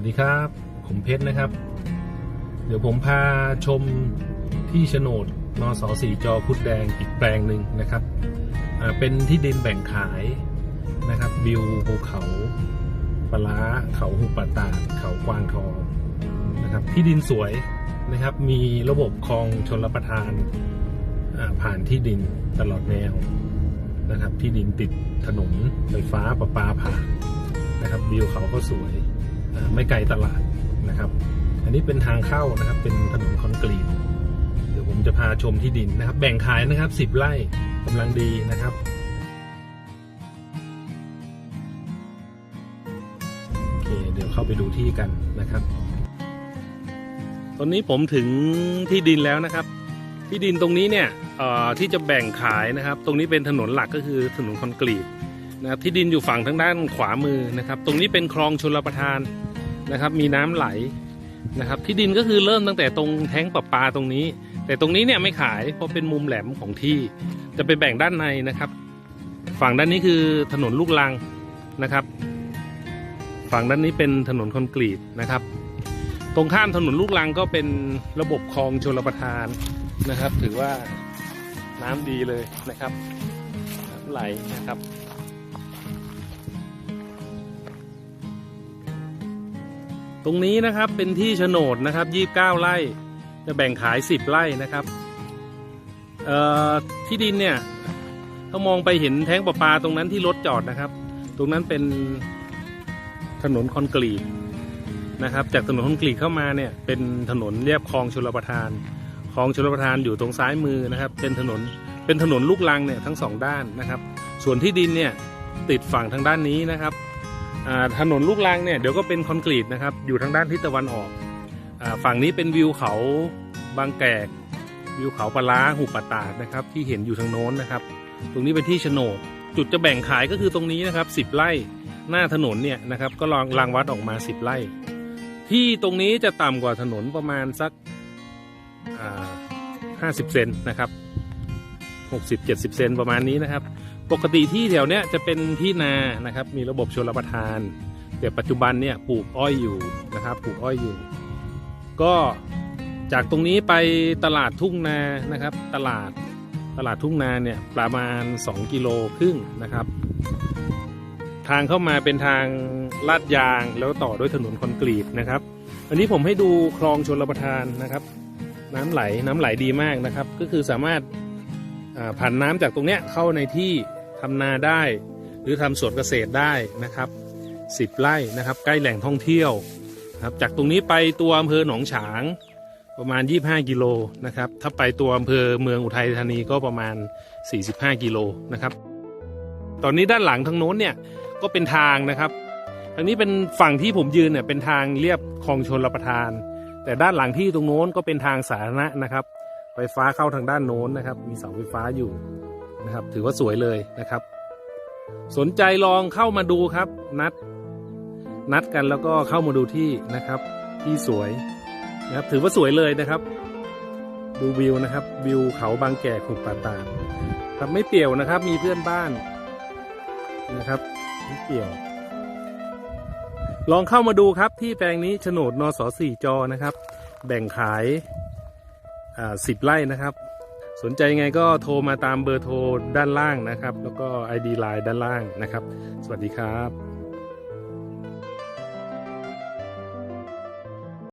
วัสดีครับ ผมเพชรนะครับ เดี๋ยวผมพาชมที่โฉนดนสสีจอคุดแดงอีกแปลงหนึ่งนะครับ เป็นที่ดินแบ่งขายนะครับวิวภูเขาปะล้าเขาหุบป่าตาเขากวางทองนะครับ ที่ดินสวยนะครับ มีระบบคลองชนรประทานผ่านที่ดินตลอดแนวนะครับ ที่ดินติดถนนไฟฟ้าประปาผ่านนะครับวิวเขาก็สวย ไม่ไกลตลาดนะครับ อันนี้เป็นทางเข้านะครับ เป็นถนนคอนกรีต เดี๋ยวผมจะพาชมที่ดินนะครับ แบ่งขายนะครับ 10 ไร่กำลังดีนะครับ โอเค เดี๋ยวเข้าไปดูที่กันนะครับ ตอนนี้ผมถึงที่ดินแล้วนะครับ ที่ดินตรงนี้เนี่ยที่จะแบ่งขายนะครับ ตรงนี้เป็นถนนหลักก็คือถนนคอนกรีต นะที่ดินอยู่ฝั่งทางด้านขวามือนะครับ ตรงนี้เป็นคลองชลประทานนะครับ มีน้ำไหลนะครับ ที่ดินก็คือเริ่มตั้งแต่ตรงแท้งประปาตรงนี้ แต่ตรงนี้เนี่ยไม่ขายเพราะเป็นมุมแหลมของที่จะไปแบ่งด้านในนะครับ ฝั่งด้านนี้คือถนนลูกลังนะครับ ฝั่งด้านนี้เป็นถนนคอนกรีตนะครับ ตรงข้ามถนนลูกลังก็เป็นระบบคลองชลประทานนะครับ ถือว่าน้ำดีเลยนะครับน้ำไหลนะครับ รงนี้นะครับเป็นที่โฉนดนะครับ29ไร่ จะแบ่งขาย10ไร่นะครับที่ดินเนี่ยถ้ามองไปเห็นแท้งประปาตรงนั้นที่รถจอดนะครับ ตรงนั้นเป็นถนนคอนกรีตนะครับ จากถนนคอนกรีตเข้ามาเนี่ยเป็นถนนเรียบคลองชลประทานคลองชลประทานอยู่ตรงซ้ายมือนะครับ เป็นถนนเป็นถนนลูกลังเนี่ยทั้งสองด้านนะครับ ส่วนที่ดินเนี่ยติดฝั่งทางด้านนี้นะครับ ถนนลูกรังเนี่ยเดี๋ยวก็เป็นคอนกรีตนะครับ อยู่ทางด้านทิศตะวันออกอฝั่งนี้เป็นวิวเขาบางแกกวิวเขาปะล้าหุบป่าตาดนะครับ ที่เห็นอยู่ทางโน้นนะครับ ตรงนี้เป็นที่โฉนด จุดจะแบ่งขายก็คือตรงนี้นะครับ10ไร่หน้าถนนเนี่ยนะครับ ก็ลองรางวัดออกมา10ไร่ ที่ตรงนี้จะต่ำกว่าถนนประมาณสักอ่า50เซนนะครับ 60-70 เซนประมาณนี้นะครับ ปกติที่แถวเนี้ยจะเป็นที่นานะครับ มีระบบชลประทาน แต่ปัจจุบันเนี่ยปลูกอ้อยอยู่นะครับ ปลูกอ้อยอยู่ ก็จากตรงนี้ไปตลาดทุ่งนานะครับ ตลาดตลาดทุ่งนาเนี่ยประมาณ 2 กิโลครึ่งนะครับ ทางเข้ามาเป็นทางลาดยางแล้วต่อด้วยถนนคอนกรีตนะครับ อันนี้ผมให้ดูคลองชลประทานนะครับ น้ำไหลน้ำไหลดีมากนะครับ ก็คือสามารถ ผ่านน้ำจากตรงเนี้ยเข้าในที่ทำนาได้ หรือทำสวนเกษตรได้นะครับสิบไร่นะครับ ใกล้แหล่งท่องเที่ยวครับจากตรงนี้ไปตัวอำเภอหนองฉางประมาณ 25 กิโลนะครับ ถ้าไปตัวอำเภอเมืองอุทัยธานีก็ประมาณ 45 กิโลนะครับ ตอนนี้ด้านหลังทางโน้นเนี่ยก็เป็นทางนะครับทางนี้เป็นฝั่งที่ผมยืนเนี่ยเป็นทางเรียบคลองชนรประทาน แต่ด้านหลังที่ตรงโน้นก็เป็นทางสาธารณะนะครับ ไฟฟ้าเข้าทางด้านโน้นนะครับ มีเสาไฟฟ้าอยู่นะครับ ถือว่าสวยเลยนะครับ สนใจลองเข้ามาดูครับ นัด นัดกันแล้วก็เข้ามาดูที่นะครับ ที่สวยนะครับ ถือว่าสวยเลยนะครับ ดูวิวนะครับ วิวเขาบางแก่ขุดป่าตาครับไม่เปี่ยวนะครับ มีเพื่อนบ้านนะครับไม่เปี่ยว ลองเข้ามาดูครับที่แปลงนี้โฉนดนสสี่จอนะครับ แบ่งขาย สิบไร่นะครับ สนใจยังไงก็โทรมาตามเบอร์โทรด้านล่างนะครับ แล้วก็ ID Line ด้านล่างนะครับ สวัสดีครับ